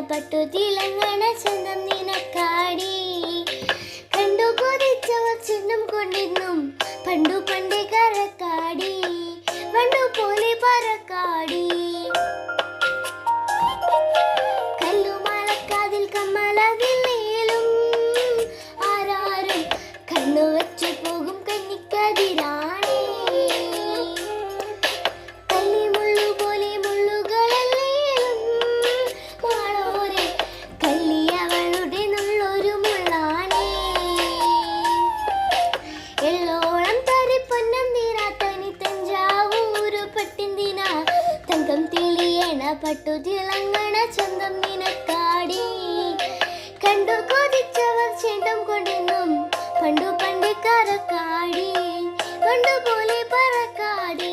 പട്ടു തിളങ്ങണ ചന്തം നിനക്കാടി. കണ്ടു കൊതിച്ചവർ ചിഹ്നം കൊണ്ടിന്നും പണ്ടു പണ്ടേ കരക്കാടി. പണ്ടു പോലെ പറക്കാടി. പട്ടു തിളങ്ങണ ചന്തം നിനക്കാടി. കണ്ടു കൊതിച്ചവർ ചെണ്ടം കൊണ്ടെന്നും പണ്ടു പണ്ട് കരക്കാടി പണ്ടു പോലെ പറക്കാടി.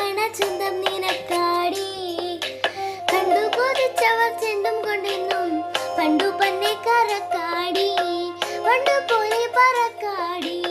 പോലെ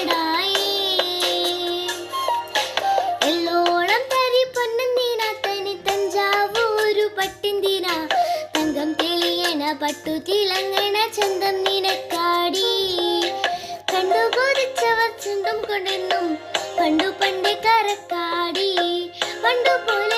പട്ടു തിളങ്ങണ ചന്തം നിനക്കാടി. കണ്ടു പൊതിച്ചവർ ചന്തം കൊണ്ടെന്നും പണ്ടു പണ്ട് കരക്കാടി. പണ്ടു പോലെ